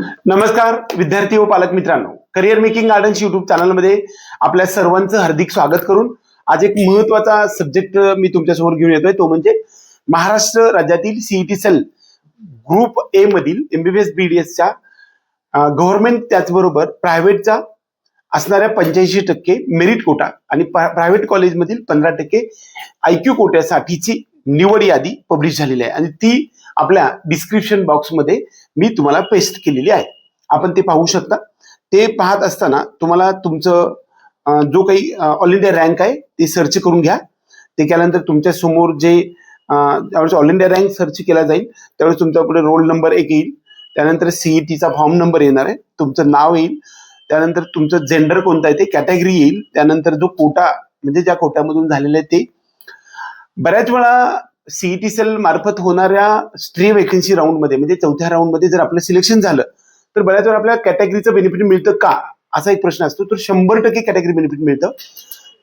नमस्कार विद्यार्थी व पालक मित्रांनो. करिअर मेकिंग गार्डन्स युट्यूब चॅनलमध्ये आपल्या सर्वांचं हार्दिक स्वागत करून आज एक महत्त्वाचा सब्जेक्ट मी तुमच्यासमोर घेऊन येतोय. तो म्हणजे महाराष्ट्र राज्यातील सीईटी सेल ग्रुप ए मधील एमबीबीएस बीडीएसच्या गव्हर्नमेंट त्याचबरोबर प्रायव्हेटचा असणाऱ्या पंच्याऐंशी टक्के मेरिट कोटा आणि प्रायव्हेट कॉलेजमधील पंधरा टक्के आयक्यू कोट्यासाठीची निवड यादी पब्लिश झालेली आहे. आणि ती आपल्या डिस्क्रिप्शन बॉक्समध्ये मी तुम्हाला पेस्ट केलेली आहे. आपण ते पाहू शकता. ते पाहत असताना तुम्हाला तुमचं जो काही ऑल इंडिया रँक आहे ते सर्च करून घ्या. ते केल्यानंतर तुमच्यासमोर जे ज्यावेळेस ऑल इंडिया रँक सर्च केला जाईल त्यावेळेस तुमचा पुढे रोल नंबर एक येईल. त्यानंतर सीईटीचा फॉर्म नंबर येणार आहे. तुमचं नाव येईल. त्यानंतर तुमचं जेंडर कोणतं आहे ते कॅटेगरी येईल. त्यानंतर जो कोटा म्हणजे ज्या कोट्यामधून झालेलं आहे ते बऱ्याच वेळा सीईटी सेल मार्फत होणाऱ्या स्ट्री वेकन्सी राऊंडमध्ये म्हणजे चौथ्या राऊंडमध्ये जर आपलं सिलेक्शन झालं तर बऱ्याच वेळा आपल्याला कॅटेगरीचं बेनिफिट मिळतं का? असा एक प्रश्न असतो. तर शंभर टक्के कॅटेगरी बेनिफिट मिळतं.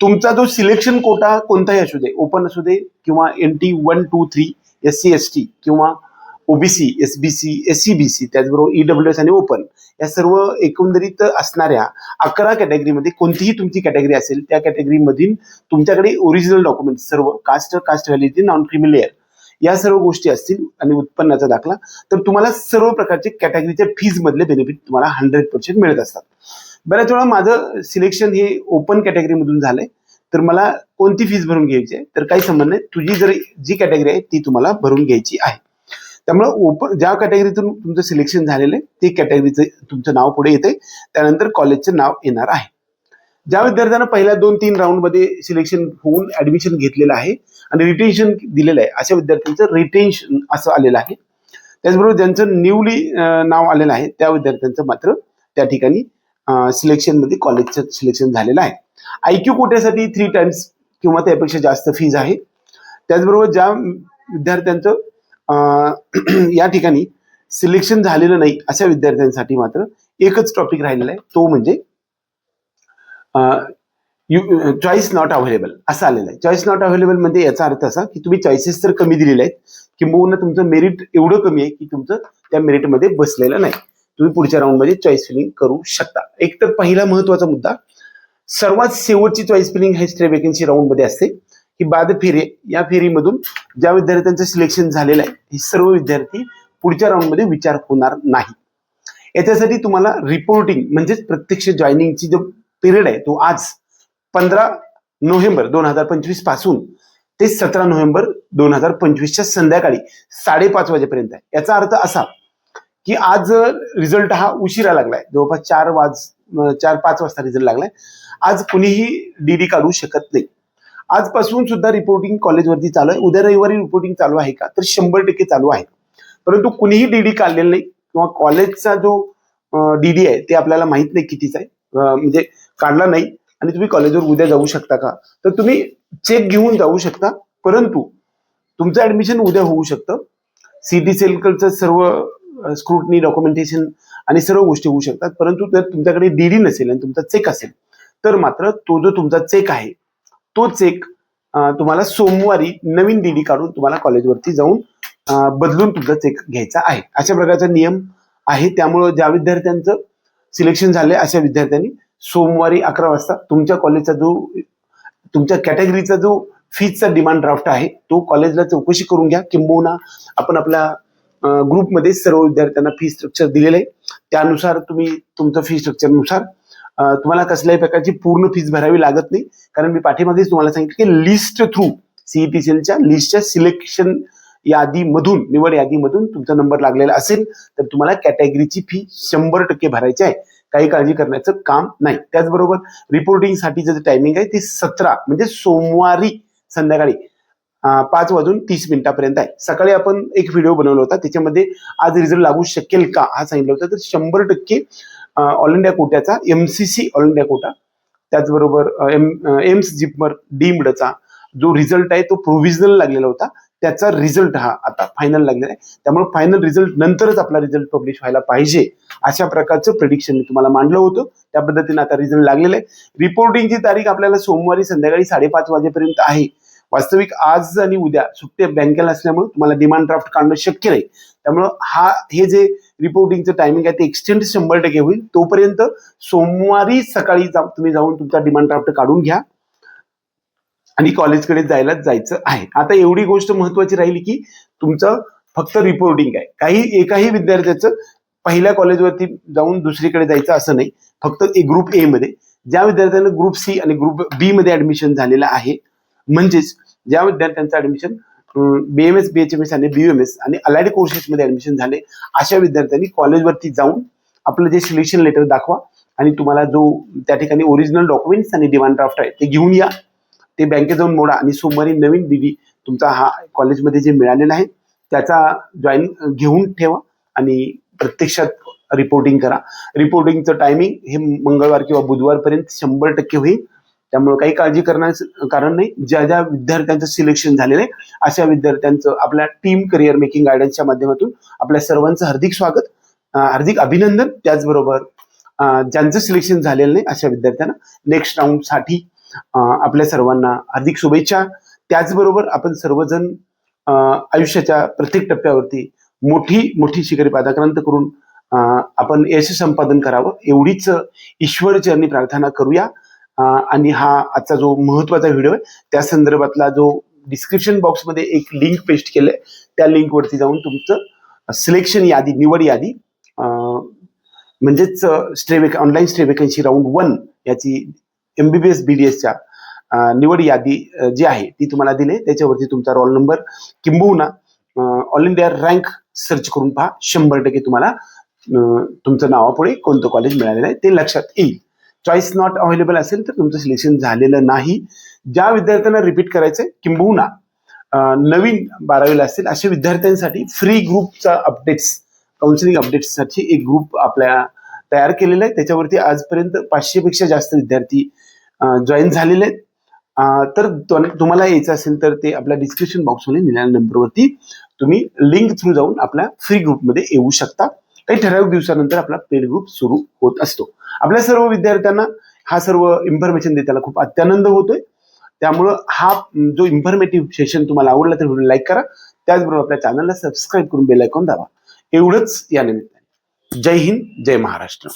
तुमचा जो सिलेक्शन कोटा कोणताही असू दे ओपन असू दे किंवा N T one two three S C S T किंवा OBC S B C S C B C त्याचबरोबर ईडब्ल्यू एस आणि ओपन या सर्व एकंदरीत असणाऱ्या अकरा कॅटेगरीमध्ये कोणतीही तुमची कॅटेगरी असेल त्या कॅटेगरीमधील तुमच्याकडे ओरिजिनल डॉक्युमेंट सर्व caste caste validity non creamy layer या सर्व गोष्टी असतील आणि उत्पन्नाचा दाखला तर तुम्हाला सर्व प्रकारचे कॅटेगरीच्या फीज मधले बेनिफिट तुम्हाला हंड्रेड पर्सेंट मिळत असतात. बऱ्याच वेळा माझं सिलेक्शन हे ओपन कॅटेगरीमधून झालंय तर मला कोणती फीज भरून घ्यायची आहे? तर काही संबंध नाही तुझी जर जी कॅटेगरी आहे ती तुम्हाला भरून घ्यायची आहे. त्यामुळे ओपन ज्या कॅटेगरीतून तुमचं सिलेक्शन झालेलं आहे ते कॅटेगरीचं तुमचं नाव पुढे येते त्यानंतर कॉलेजचं नाव येणार आहे. ज्या विद्यार्थ्यांना पहिल्या दोन तीन राऊंडमध्ये सिलेक्शन होऊन ऍडमिशन घेतलेलं आहे आणि रिटेन्शन दिलेलं आहे अशा विद्यार्थ्यांचं रिटेन्शन असं आलेलं आहे. त्याचबरोबर ज्यांचं न्यूली नाव आलेलं आहे त्या विद्यार्थ्यांचं मात्र त्या ठिकाणी सिलेक्शनमध्ये कॉलेजचं सिलेक्शन झालेलं आहे. आयक्यू कोट्यासाठी थ्री टाइम्स किंवा त्यापेक्षा जास्त फीज आहे. त्याचबरोबर ज्या विद्यार्थ्यांचं या ठिकाणी सिलेक्शन झालेलं नाही अशा विद्यार्थ्यांसाठी मात्र एकच टॉपिक राहिलेला आहे. तो म्हणजे चॉईस नॉट अवेलेबल असं आलेलं आहे. चॉईस नॉट अवेलेबल म्हणजे याचा अर्थ असा की तुम्ही चॉईसेस तर कमी दिलेले आहेत किंबहुना तुमचं मेरिट एवढं कमी आहे की तुमचं त्या मेरिटमध्ये बसलेलं नाही. तुम्ही पुढच्या राऊंडमध्ये चॉईस फिलिंग करू शकता. एक तर पहिला महत्त्वाचा मुद्दा सर्वात शेवटची चॉईस फिलिंग हे स्ट्रे वेकन्सी राऊंडमध्ये असते. की बाद फेरी या फेरीमधून ज्या विद्यार्थ्यांचं सिलेक्शन झालेलं आहे हे सर्व विद्यार्थी पुढच्या राऊंडमध्ये विचार होणार नाही याच्यासाठी तुम्हाला रिपोर्टिंग म्हणजेच प्रत्यक्ष जॉईनिंगची जो पिरियड आहे तो आज पंधरा नोव्हेंबर दोन हजार पंचवीसपासून ते सतरा नोव्हेंबर दोन हजार पंचवीसच्या संध्याकाळी साडेपाच वाजेपर्यंत आहे. याचा अर्थ असा की आज रिझल्ट हा उशिरा लागलाय. जवळपास चार वाज चार पाच वाजता रिझल्ट लागलाय. आज कुणीही डीडी काढू शकत नाही. आजपासून सुद्धा रिपोर्टिंग कॉलेजवरती चालू आहे. उद्या रविवारी रिपोर्टिंग चालू आहे का? तर शंभर टक्के चालू आहे. परंतु कुणीही डीडी काढलेलं नाही किंवा कॉलेजचा जो डीडी आहे ते आपल्याला माहीत नाही कितीचा आहे. म्हणजे काढला नाही आणि तुम्ही कॉलेजवर उद्या जाऊ शकता का? तर तुम्ही चेक घेऊन जाऊ शकता. परंतु तुमचं ऍडमिशन उद्या होऊ शकतं. सीटी सेलकलचं सर्व स्क्रुटनी डॉक्युमेंटेशन आणि सर्व गोष्टी होऊ शकतात. परंतु जर तुमच्याकडे डीडी नसेल आणि तुमचा चेक असेल तर मात्र तो जो तुमचा चेक आहे तो चेक तुम्हाला सोमवारी नवीन डीडी काढून तुम्हाला कॉलेजवरती जाऊन बदलून तुमचा चेक घ्यायचा आहे. अशा प्रकारचा नियम आहे. त्यामुळं ज्या विद्यार्थ्यांचं सिलेक्शन झालंय अशा विद्यार्थ्यांनी सोमवारी अकरा वाजता तुमच्या कॉलेजचा जो तुमच्या कॅटेगरीचा जो फीजचा डिमांड ड्राफ्ट आहे तो कॉलेजला चौकशी करून घ्या. किंबहुना आपण आपल्या ग्रुपमध्ये सर्व विद्यार्थ्यांना फी स्ट्रक्चर दिलेलं आहे. त्यानुसार तुम्ही तुमचं फी स्ट्रक्चरनुसार तुम्हाला कसल्याही प्रकारची पूर्ण फीज भरावी लागत नाही. कारण मी पाठीमागेच तुम्हाला सांगितलं की लिस्ट थ्रू सीईटी सेलच्या लिस्टच्या सिलेक्शन यादीमधून निवड यादीमधून तुमचा नंबर लागलेला असेल तर तुम्हाला कॅटेगरीची फी शंभर टक्के भरायची आहे. काही काळजी करण्याचं काम नाही. त्याचबरोबर रिपोर्टिंगसाठीचं जे टायमिंग आहे ते सतरा म्हणजे सोमवारी संध्याकाळी पाच वाजून तीस मिनिटापर्यंत आहे. सकाळी आपण एक व्हिडिओ बनवला होता त्याच्यामध्ये आज रिझल्ट लागू शकेल का? हा सांगितलं होतं. तर शंभर टक्के ऑल इंडिया कोट्याचा एमसीसी ऑल इंडिया कोटा त्याचबरोबर एम एम्स जिपमर डीमडचा जो रिझल्ट आहे तो प्रोव्हिजनल लागलेला होता. त्याचा रिझल्ट हा आता फायनल लागलेला आहे. त्यामुळे फायनल रिझल्ट नंतरच आपला रिझल्ट पब्लिश व्हायला पाहिजे अशा प्रकारचं प्रिडिक्शन मी तुम्हाला मांडलं होतं. त्या पद्धतीने आता रिझल्ट लागलेला आहे. रिपोर्टिंगची तारीख आपल्याला सोमवारी संध्याकाळी साडेपाच वाजेपर्यंत आहे. वास्तविक आज आणि उद्या सुट्टे बँकेला असल्यामुळे तुम्हाला डिमांड ड्राफ्ट काढणं शक्य नाही. त्यामुळं हा हे जे रिपोर्टिंगचं टायमिंग आहे ते एक्सटेंड शंभर टक्के होईल. तोपर्यंत सोमवारी सकाळी जाऊन तुम्ही जाऊन तुमचा डिमांड ड्राफ्ट काढून घ्या. आणि कॉलेजकडे जायलाच जायचं आहे. आता एवढी गोष्ट महत्वाची राहिली की तुमचं फक्त रिपोर्टिंग आहे. काही एकाही विद्यार्थ्याचं पहिल्या कॉलेजवरती जाऊन दुसरीकडे जायचं असं नाही. फक्त ग्रुप ए मध्ये. ज्या विद्यार्थ्यांना ग्रुप सी आणि ग्रुप बी मध्ये ऍडमिशन झालेलं आहे म्हणजेच ज्या विद्यार्थ्यांचं ऍडमिशन बीएमएस बीएचएमएस आणि बीएमएस आणि अलाइड कोर्सेसमध्ये ऍडमिशन झाले अशा विद्यार्थ्यांनी कॉलेजवरती जाऊन आपलं जे सिलेक्शन लेटर दाखवा आणि तुम्हाला जो त्या ठिकाणी ओरिजिनल डॉक्युमेंट्स आणि डिमांड ड्राफ्ट आहे ते घेऊन या. ते बँकेत जाऊन मोडा आणि सोमवारी नवीन डीडी तुमचा हा कॉलेजमध्ये जे मिळालेला आहे त्याचा जॉईन घेऊन ठेवा आणि प्रत्यक्षात रिपोर्टिंग करा. रिपोर्टिंगचं टायमिंग हे मंगळवार किंवा बुधवारपर्यंत शंभर टक्के होईल. त्यामुळे काही काळजी करण्याचं कारण नाही. ज्या ज्या विद्यार्थ्यांचं सिलेक्शन झालेलं आहे अशा विद्यार्थ्यांचं आपल्या टीम करिअर मेकिंग गायडन्सच्या माध्यमातून आपल्या सर्वांचं हार्दिक स्वागत हार्दिक अभिनंदन. त्याचबरोबर ज्यांचं सिलेक्शन झालेलं नाही अशा विद्यार्थ्यांना नेक्स्ट राऊंडसाठी आपल्या सर्वांना हार्दिक शुभेच्छा. त्याचबरोबर आपण सर्वजण अं, आयुष्याच्या प्रत्येक टप्प्यावरती मोठी मोठी शिखरे पादाक्रांत करून आपण यश संपादन करावं. एवढीच ईश्वरचरणी प्रार्थना करूया. आणि हा आजचा जो महत्त्वाचा व्हिडिओ आहे त्या संदर्भातला जो डिस्क्रिप्शन बॉक्समध्ये एक लिंक पेस्ट आहे त्या लिंकवरती जाऊन तुमचं सिलेक्शन यादी निवड यादी म्हणजेच stray online stray vacancy round one याची M B B S B D एसच्या निवड यादी जी आहे ती तुम्हाला दिली त्याच्यावरती तुमचा रोल नंबर किंबहुना ऑल इंडिया रँक सर्च करून पहा. शंभर टक्के तुम्हाला तुमचं नावापुढे कोणतं कॉलेज मिळालेलं आहे ते लक्षात येईल. चॉईस नॉट अवेलेबल असेल तर तुमचं सिलेक्शन झालेलं नाही. ज्या विद्यार्थ्यांना रिपीट करायचंय किंबहुना नवीन बारावीला असतील अशा विद्यार्थ्यांसाठी फ्री ग्रुपचा अपडेट्स काउन्सिलिंग अपडेट्ससाठी एक ग्रुप आपल्या तयार केलेला आहे. त्याच्यावरती आजपर्यंत पाचशेपेक्षा जास्त विद्यार्थी जॉईन झालेले आहेत. तर तुम्हाला यायचं असेल तर ते आपल्या डिस्क्रिप्शन बॉक्समध्ये दिलेल्या नंबरवरती तुम्ही लिंक थ्रू जाऊन आपल्या फ्री ग्रुपमध्ये येऊ शकता. काही ठराविक दिवसानंतर आपला पेड ग्रुप सुरू होत असतो. आपल्या सर्व विद्यार्थ्यांना हा सर्व इन्फॉर्मेशन देताना खूप अत्यानंद होतोय. त्यामुळं हा जो इन्फॉर्मेटिव्ह सेशन तुम्हाला आवडला तर व्हिडिओ लाईक करा. त्याचबरोबर आपल्या चॅनलला सबस्क्राईब करून बेल आयकॉन दाबा. एवढंच या निमित्ताने. जय हिंद जय महाराष्ट्र.